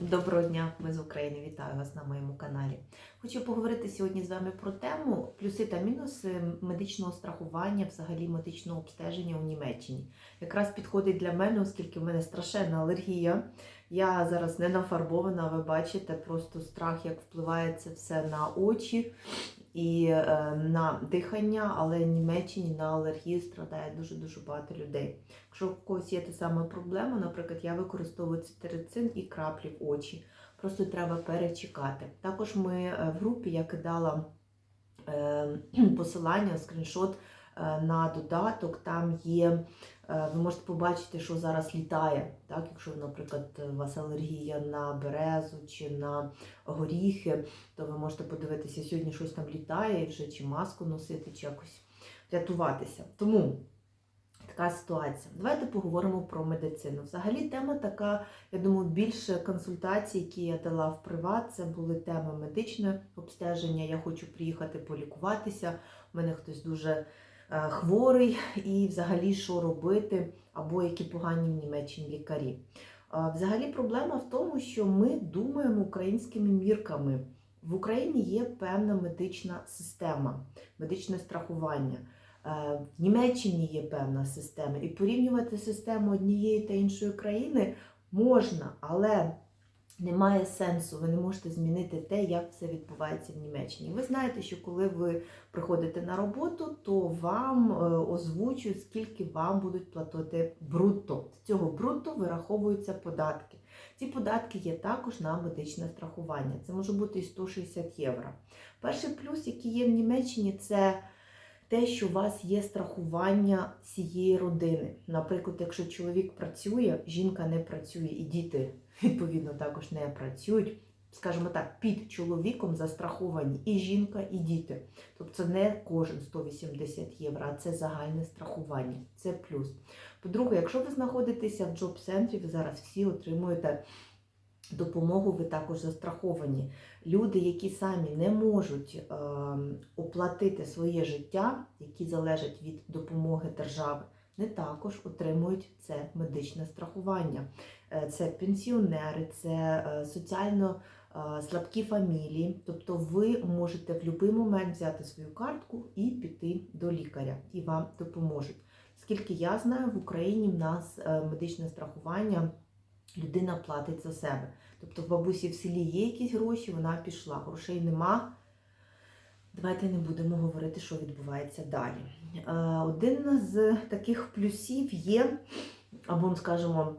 Доброго дня, ми з України. Вітаю вас на моєму каналі. Хочу поговорити сьогодні з вами про тему плюси та мінуси медичного страхування, взагалі медичного обстеження у Німеччині. Якраз підходить для мене, оскільки в мене страшенна алергія. Я зараз не нафарбована, ви бачите, просто страх, як впливає це все на очі і е, на дихання, але в Німеччині на алергію страдає дуже-дуже багато людей. Якщо у когось є та сама проблема, наприклад, я використовую цитерицин і краплі в очі. Просто треба перечекати. Також ми е, в групі я кидала е, посилання, скріншот на додаток. Там є, е, ви можете побачити, що зараз літає. Так? Якщо, наприклад, у вас алергія на березу чи на горіхи, то ви можете подивитися, сьогодні щось там літає, і вже чи маску носити, чи якось рятуватися. Тому. Така ситуація. Давайте поговоримо про медицину. Взагалі, тема така, я думаю, більше консультацій, які я дала в приват, це були теми медичне обстеження. Я хочу приїхати полікуватися. У мене хтось дуже е, хворий, і взагалі що робити, або які погані в Німеччині лікарі. Е, Взагалі, проблема в тому, що ми думаємо українськими мірками. В Україні є певна медична система, медичне страхування. Е, В Німеччині є певна система, і порівнювати систему однієї та іншої країни можна, але немає сенсу. Ви не можете змінити те, як все відбувається в Німеччині. Ви знаєте, що коли ви приходите на роботу, то вам е, озвучують, скільки вам будуть платити брутто. З цього брутто вираховуються податки. Ці податки є також на медичне страхування. Це може бути і 160 євро. Перший плюс, який є в Німеччині, це те, що у вас є страхування всієї родини. Наприклад, якщо чоловік працює, жінка не працює, і діти відповідно також не працюють. Скажімо так, під чоловіком застраховані і жінка, і діти. Тобто це не кожен 180 євро, а це загальне страхування. Це плюс. По-друге, якщо ви знаходитеся в джоб-центрі, ви зараз всі отримуєте допомогу, ви також застраховані. Люди, які самі не можуть е, оплатити своє життя, які залежать від допомоги держави, не також отримують це медичне страхування. Е, Це пенсіонери, це е, соціально е, слабкі фамілії. Тобто ви можете в будь-який момент взяти свою картку і піти до лікаря, і вам допоможуть. Скільки я знаю, в Україні в нас медичне страхування людина платить за себе. Тобто в бабусі в селі є якісь гроші, вона пішла, грошей нема. Давайте не будемо говорити, що відбувається далі. Е, Один з таких плюсів є, або, скажімо,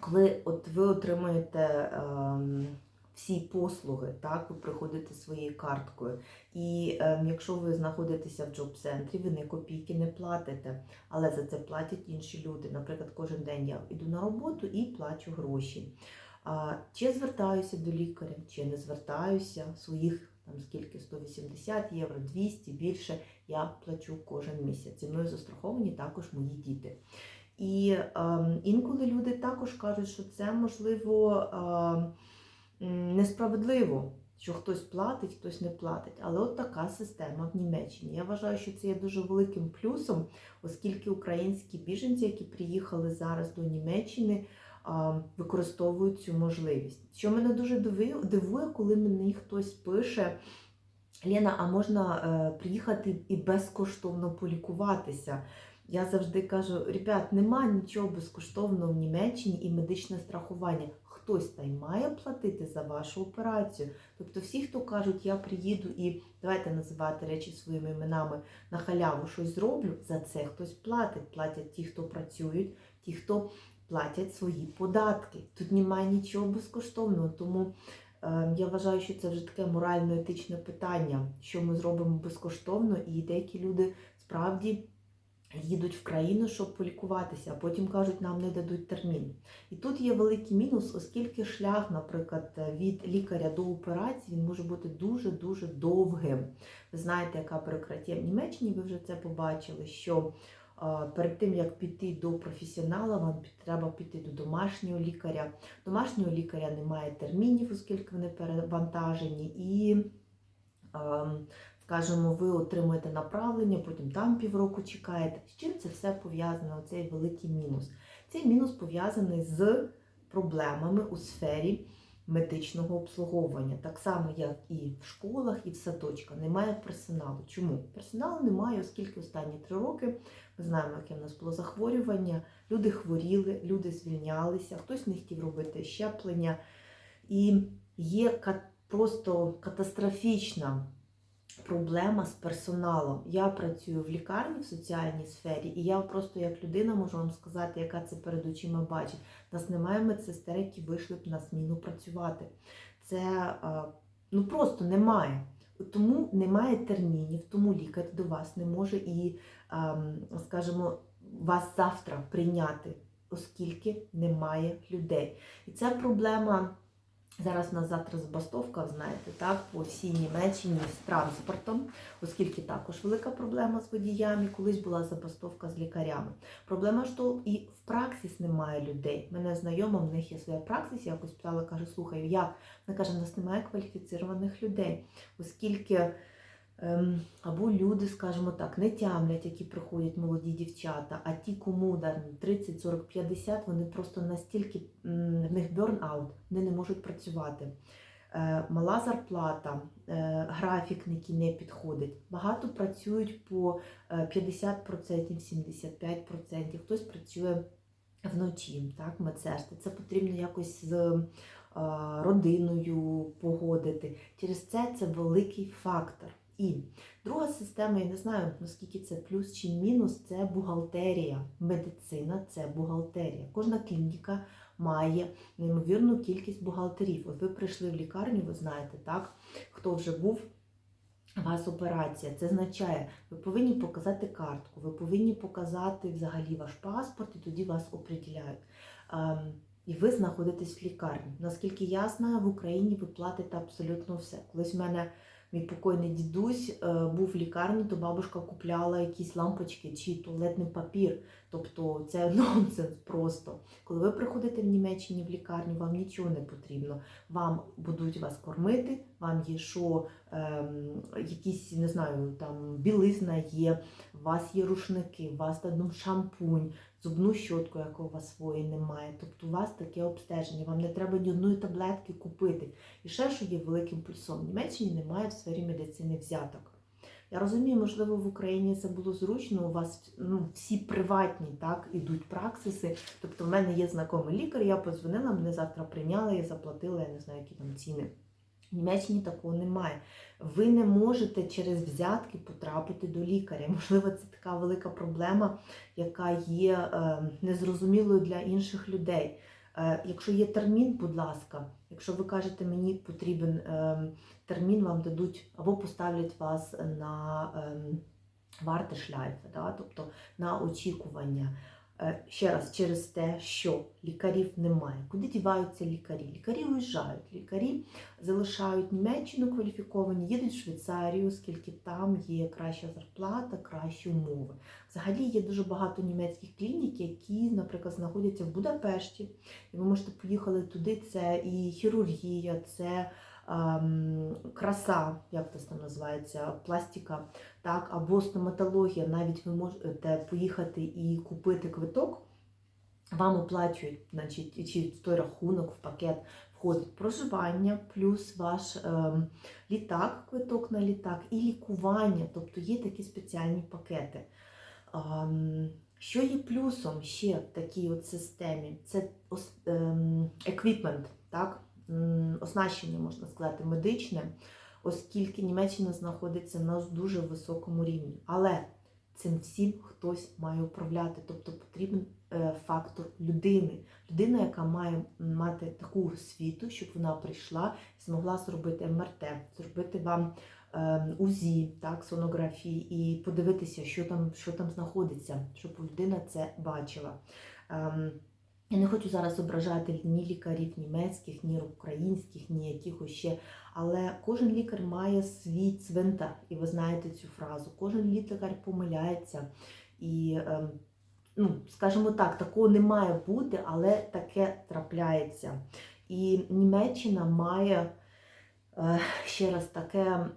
коли от ви отримуєте ем, всі послуги, так, ви приходите своєю карткою. І ем, якщо ви знаходитеся в джоб-центрі, ви не копійки не платите, але за це платять інші люди. Наприклад, кожен день я йду на роботу і плачу гроші. Чи звертаюся до лікаря, чи не звертаюся, своїх там скільки 180 євро, 200, більше я плачу кожен місяць. Зі мною застраховані також мої діти. І ем, інколи люди також кажуть, що це можливо ем, м, несправедливо, що хтось платить, хтось не платить. Але от така система в Німеччині. Я вважаю, що це є дуже великим плюсом, оскільки українські біженці, які приїхали зараз до Німеччини, а, використовують цю можливість. Що мене дуже дивує, коли мені хтось пише. Лена, а можна е, приїхати і безкоштовно полікуватися? Я завжди кажу: ребят, нема нічого безкоштовного в Німеччині і медичне страхування. Хтось та й має платити за вашу операцію. Тобто, всі, хто кажуть, я приїду і давайте називати речі своїми іменами на халяву щось зроблю, за це хтось платить. Платять ті, хто працюють, ті, хто платять свої податки. Тут немає нічого безкоштовного, тому я вважаю, що це вже таке морально-етичне питання, що ми зробимо безкоштовно, і деякі люди справді їдуть в країну, щоб полікуватися, а потім кажуть, нам не дадуть термін. І тут є великий мінус, оскільки шлях, наприклад, від лікаря до операції він може бути дуже-дуже довгим. Ви знаєте, яка бюрократія в Німеччині, ви вже це побачили, що перед тим, як піти до професіонала, вам треба піти до домашнього лікаря. Домашнього лікаря немає термінів, оскільки вони перевантажені, і, скажімо, ви отримуєте направлення, потім там півроку чекаєте. З чим це все пов'язано? Оцей великий мінус. Цей мінус пов'язаний з проблемами у сфері медичного обслуговування, так само, як і в школах, і в садочках. Немає персоналу. Чому? Персоналу немає, оскільки останні три роки ми знаємо, яке в нас було захворювання. Люди хворіли, люди звільнялися, хтось не хотів робити щеплення. І є просто катастрофічна проблема з персоналом. Я працюю в лікарні в соціальній сфері, і я просто як людина можу вам сказати, яка це перед очима бачить. У нас немає медсестер, які вийшли б на зміну працювати. Це ну просто немає. Тому немає термінів, тому лікар до вас не може і, скажімо, вас завтра прийняти, оскільки немає людей. І це проблема. Зараз у нас завтра забастовка, знаєте, так, по всій Німеччині з транспортом, оскільки також велика проблема з водіями. Колись була забастовка з лікарями. Проблема то і в праксіс немає людей. Мене знайома, в них є своя праксис, я якось питала, каже, слухай, як? Вона каже, у нас немає кваліфіцірованих людей, оскільки або люди, скажімо так, не тямлять, які приходять молоді дівчата, а ті, кому да, 30, 40, 50, вони просто настільки в них берн-аут, вони не можуть працювати. Е, Мала зарплата, е, графік, не підходить. Багато працюють по е, 50%, 75%, хтось працює вночі, так, медсестри. Це потрібно якось з е, родиною погодити. Через це це великий фактор. І друга система, я не знаю, наскільки це плюс чи мінус, це бухгалтерія. Медицина це бухгалтерія. Кожна клініка має неймовірну кількість бухгалтерів. От ви прийшли в лікарню, ви знаєте, так, хто вже був. У вас операція. Це означає, ви повинні показати картку, ви повинні показати взагалі ваш паспорт, і тоді вас определяють. Ем, І ви знаходитесь в лікарні. Наскільки я знаю, в Україні ви платите абсолютно все. Колись в мене мій покойний дідусь е, був в лікарні, то бабушка купляла якісь лампочки чи туалетний папір. Тобто це нонсенс просто. Коли ви приходите в Німеччині в лікарню, вам нічого не потрібно. Вам будуть вас кормити, вам є що, якісь, не знаю, там білизна є, у вас є рушники, у вас там шампунь, зубну щотку, якого у вас своєї немає. Тобто у вас таке обстеження, вам не треба ні одної таблетки купити. І ще, що є великим плюсом, в Німеччині немає в сфері медицини взяток. Я розумію, можливо, в Україні це було зручно. У вас ну, всі приватні так ідуть праксиси. Тобто, в мене є знайомий лікар, я подзвонила, мене завтра прийняли, я заплатила, я не знаю, які там ціни. В Німеччині такого немає. Ви не можете через взятки потрапити до лікаря. Можливо, це така велика проблема, яка є е, незрозумілою для інших людей. Е, Якщо є термін, будь ласка, якщо ви кажете, мені потрібен е, термін, вам дадуть або поставлять вас на ем, вартешлайфи, да, тобто на очікування. Е, Ще раз, через те, що лікарів немає. Куди діваються лікарі? Лікарі уїжджають, лікарі залишають Німеччину кваліфіковані, їдуть в Швейцарію, оскільки там є краща зарплата, кращі умови. Взагалі є дуже багато німецьких клінік, які, наприклад, знаходяться в Будапешті, і ви можете поїхати туди. Це і хірургія, це краса, як це там називається, пластика, так, або стоматологія. Навіть ви можете поїхати і купити квиток. Вам оплачують, значить, чи в той рахунок в пакет входить проживання, плюс ваш ем, літак, квиток на літак і лікування. Тобто є такі спеціальні пакети. Що є плюсом ще в такій от системі? Це ем, еквіпмент, так? Оснащення, можна сказати, медичне, оскільки Німеччина знаходиться на дуже високому рівні. Але цим всім хтось має управляти, тобто потрібен е, фактор людини. Людина, яка має мати таку освіту, щоб вона прийшла і змогла зробити МРТ, зробити вам е, УЗІ, так, сонографії і подивитися, що там, що там знаходиться, щоб людина це бачила. Ем, я не хочу зараз ображати ні лікарів німецьких, ні українських, ні якихось ще. Але кожен лікар має свій цвинтар, і ви знаєте цю фразу. Кожен лікар помиляється. І, ем, ну, скажімо так, такого не має бути, але таке трапляється. І Німеччина має е, ще раз таке е,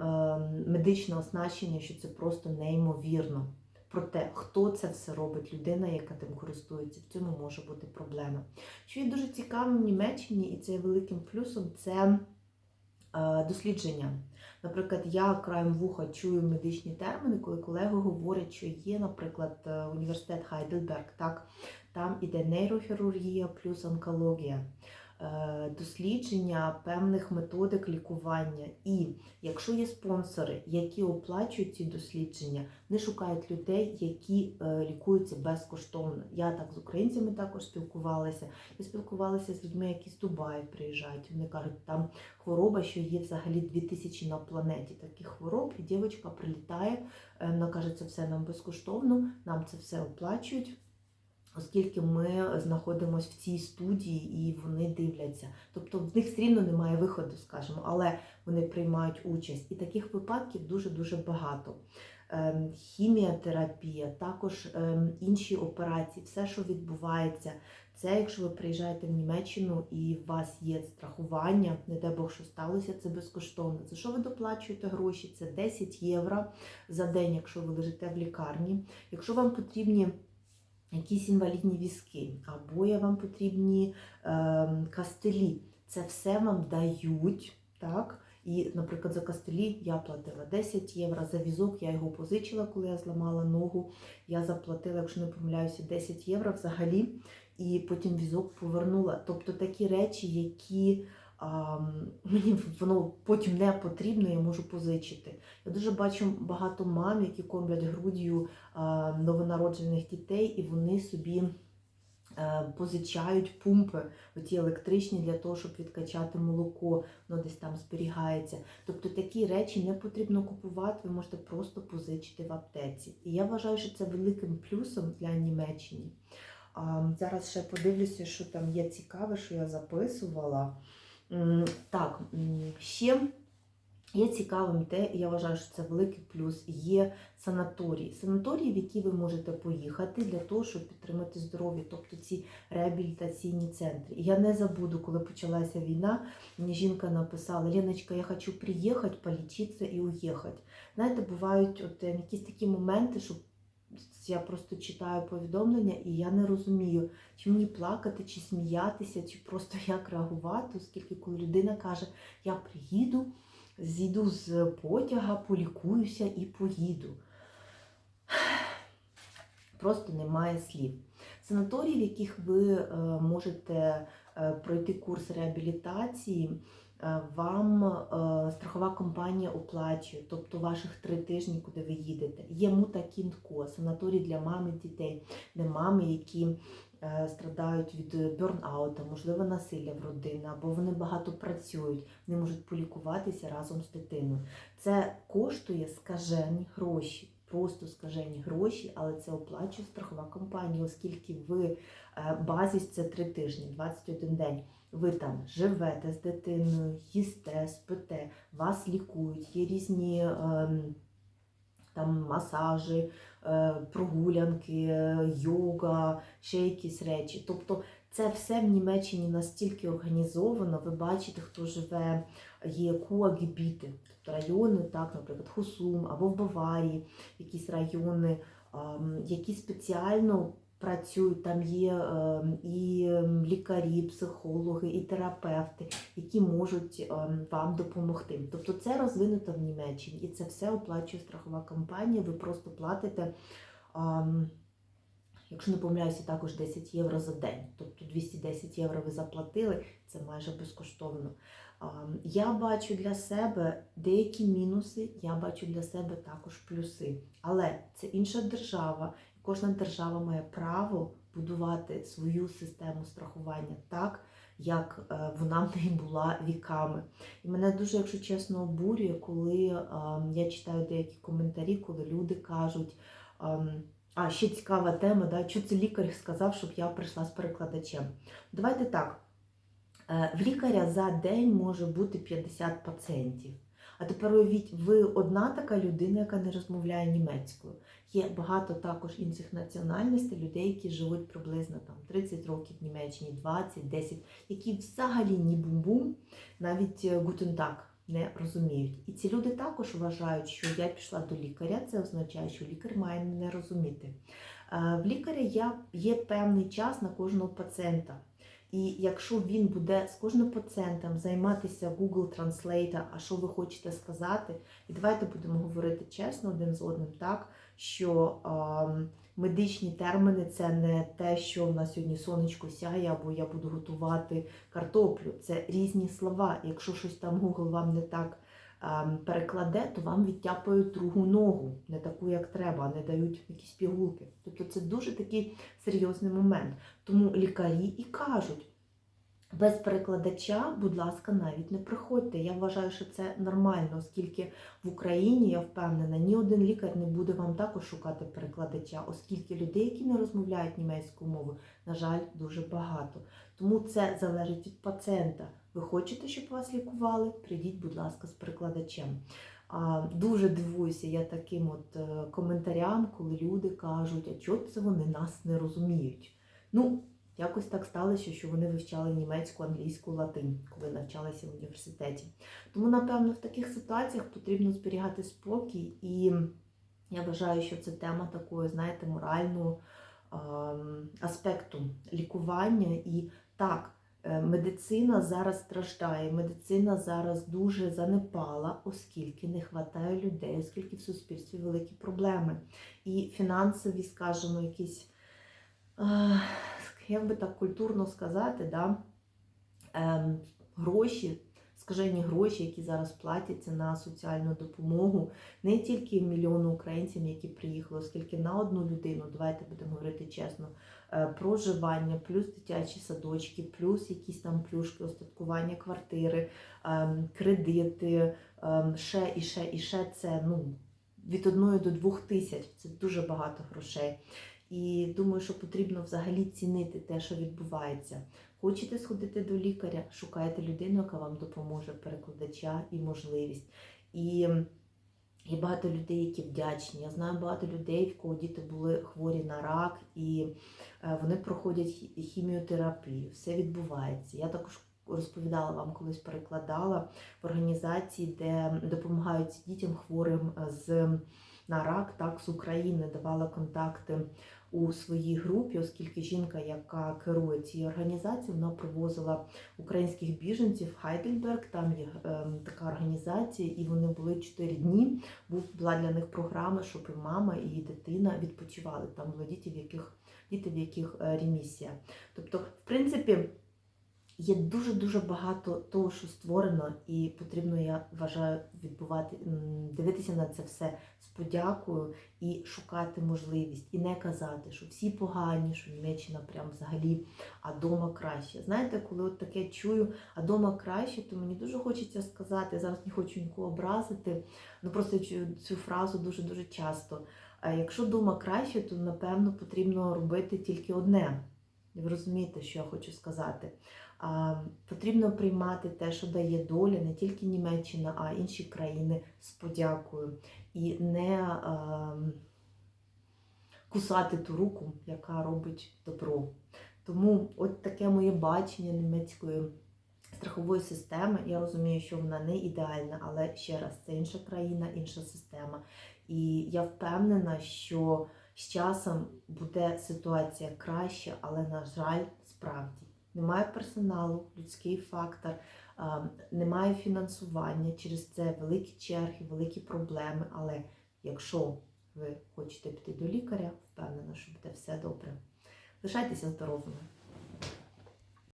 медичне оснащення, що це просто неймовірно. Про те, хто це все робить, людина, яка тим користується, в цьому може бути проблема. Що є дуже цікавим в Німеччині, і це є великим плюсом, це е, дослідження. Наприклад, я краєм вуха чую медичні терміни, коли колеги говорять, що є, наприклад, е, університет Хайдельберг, так, там іде нейрохірургія плюс онкологія, дослідження певних методик лікування. І якщо є спонсори, які оплачують ці дослідження, вони шукають людей, які е, лікуються безкоштовно. Я так з українцями також спілкувалася. Я спілкувалася з людьми, які з Дубаю приїжджають. Вони кажуть, там хвороба, що є взагалі 2000 на планеті таких хвороб, і дівчинка прилітає, е, вона каже, це все нам безкоштовно, нам це все оплачують. Оскільки ми знаходимося в цій студії і вони дивляться. Тобто в них все рівно немає виходу, скажімо, але вони приймають участь. І таких випадків дуже-дуже багато. Ем, Хіміотерапія, також ем, інші операції, все, що відбувається, це якщо ви приїжджаєте в Німеччину і у вас є страхування, не дай Бог, що сталося, це безкоштовно. За що ви доплачуєте гроші? Це 10 євро за день, якщо ви лежите в лікарні. Якщо вам потрібні якісь інвалідні візки, або є вам потрібні е, кастелі, це все вам дають. так? І, наприклад, за кастелі я платила 10 євро, за візок я його позичила, коли я зламала ногу. Я заплатила, якщо не помиляюся, 10 євро взагалі, і потім візок повернула. Тобто такі речі, які мені воно потім не потрібно, я можу позичити. Я дуже бачу багато мам, які кормлять груддю новонароджених дітей, і вони собі. е, Позичають пумпи, оті електричні, для того, щоб відкачати молоко, воно десь там зберігається. Тобто такі речі не потрібно купувати, ви можете просто позичити в аптеці. І я вважаю, що це великим плюсом для Німеччини. Зараз ще подивлюся, що там є цікаве, що я записувала. Так, ще є цікавим те, я вважаю, що це великий плюс. Є санаторії. Санаторії, в які ви можете поїхати для того, щоб підтримати здоров'я, тобто ці реабілітаційні центри. Я не забуду, коли почалася війна, мені жінка написала: Леночка, я хочу приїхати, полічитися і уїхати. Знаєте, бувають от е, якісь такі моменти, що я просто читаю повідомлення, і я не розумію, чи мені плакати, чи сміятися, чи просто як реагувати, оскільки коли людина каже, я приїду, зійду з потяга, полікуюся і поїду. Просто немає слів. Санаторії, в яких ви е, можете е, пройти курс реабілітації, вам е, страхова компанія оплачує, тобто ваших три тижні, куди ви їдете. Є мута кінтко, санаторій для мами дітей, де мами, які е, страдають від бёрнаута, можливо, насилля в родині, або вони багато працюють, вони можуть полікуватися разом з дитиною. Це коштує скажені гроші. Просто скажені гроші, але це оплачує страхова компанія, оскільки ви е, базість це 3 тижні, 21 день. Ви там живете з дитиною, їсте, спите, вас лікують, є різні ем, там масажі, е, прогулянки, е, йога, ще якісь речі. Тобто це все в Німеччині настільки організовано. Ви бачите, хто живе, є куагібіти, тобто райони, так, наприклад, Хусум або в Баварії, якісь райони, ем, які спеціально працюють. Там є ем, і ем, лікарі, психологи, і терапевти, які можуть ем, вам допомогти. Тобто це розвинуто в Німеччині, і це все оплачує страхова компанія. Ви просто платите. Якщо не помиляюся, також 10 євро за день. Тобто 210 євро ви заплатили, це майже безкоштовно. Я бачу для себе деякі мінуси, я бачу для себе також плюси. Але це інша держава. Кожна держава має право будувати свою систему страхування так, як е, вона в неї була віками. І мене дуже, якщо чесно, обурює, коли е, я читаю деякі коментарі, коли люди кажуть. ем, а, ще цікава тема, да, що це лікар сказав, щоб я прийшла з перекладачем. Давайте так. Е, В лікаря за день може бути 50 пацієнтів. А тепер уявіть, ви одна така людина, яка не розмовляє німецькою. Є багато також інших національностей, людей, які живуть приблизно там 30 років в Німеччині, 20, 10, які взагалі ні бум-бум, навіть е, гутентак не розуміють. І ці люди також вважають, що я пішла до лікаря, це означає, що лікар має мене розуміти. Е, В лікаря є, є певний час на кожного пацієнта. І якщо він буде з кожним пацієнтом займатися Google Translate, а що ви хочете сказати, і давайте будемо говорити чесно один з одним, так що е, медичні терміни це не те, що в нас сьогодні сонечко сяє, або я буду готувати картоплю. Це різні слова. Якщо щось там Google вам не так перекладе, то вам відтяпають другу ногу, не таку, як треба, не дають якісь пігулки. Тобто це дуже такий серйозний момент. Тому лікарі і кажуть. Без перекладача, будь ласка, навіть не приходьте. Я вважаю, що це нормально, оскільки в Україні, я впевнена, ні один лікар не буде вам також шукати перекладача, оскільки людей, які не розмовляють німецькою мовою, на жаль, дуже багато. Тому це залежить від пацієнта. Ви хочете, щоб вас лікували? Прийдіть, будь ласка, з перекладачем. Дуже дивуюся я таким от е, коментарям, коли люди кажуть, а чого це вони нас не розуміють? Ну, якось так сталося, що вони вивчали німецьку, англійську, латинь, коли навчалися в університеті. Тому, напевно, в таких ситуаціях потрібно зберігати спокій, і я вважаю, що це тема такої, знаєте, морального ем, аспекту лікування. І так, медицина зараз страждає, медицина зараз дуже занепала, оскільки не вистачає людей, оскільки в суспільстві великі проблеми. І фінансові, скажімо, якісь. е, як би так культурно сказати, да, ем, гроші, скажені гроші, які зараз платяться на соціальну допомогу, не тільки мільйону українцям, які приїхали, оскільки на одну людину, давайте будемо говорити чесно, е, проживання, плюс дитячі садочки, плюс якісь там плюшки, остаткування квартири, ем, кредити, ем, ще і ще і ще це ну, від одної до двох тисяч. Це дуже багато грошей. І думаю, що потрібно взагалі цінити те, що відбувається. Хочете сходити до лікаря, шукайте людину, яка вам допоможе, перекладача і можливість. І є багато людей, які вдячні. Я знаю багато людей, в кого діти були хворі на рак, і е, вони проходять хіміотерапію. Все відбувається. Я також розповідала вам, колись перекладала в організації, де допомагають дітям хворим з на рак, так з України давала контакти у своїй групі, оскільки жінка, яка керує цією організацією, вона привозила українських біженців в Хайдельберг. Там є ем, така організація, і вони були 4 дні. Був була для них програма, щоб і мама і дитина відпочивали. Там були діти, в яких діти, в яких е, ремісія. Тобто, в принципі. Є дуже дуже багато того, що створено, і потрібно, я вважаю, відбувати, дивитися на це все з подякою і шукати можливість, і не казати, що всі погані, що Німеччина прям взагалі, а дома краще. Знаєте, коли от таке чую, а дома краще, то мені дуже хочеться сказати, зараз не хочу нікого образити, ну просто чую цю фразу дуже дуже часто. А якщо дома краще, то напевно потрібно робити тільки одне. Ви розумієте, що я хочу сказати. Потрібно приймати те, що дає доля, не тільки Німеччина, а й інші країни з подякою. І не кусати ту руку, яка робить добро. Тому от таке моє бачення німецької страхової системи. Я розумію, що вона не ідеальна, але ще раз, це інша країна, інша система. І я впевнена, що з часом буде ситуація краща, але, на жаль, справді немає персоналу, людський фактор, немає фінансування. Через це великі черги, великі проблеми. Але якщо ви хочете піти до лікаря, впевнена, що буде все добре. Лишайтеся здоровими.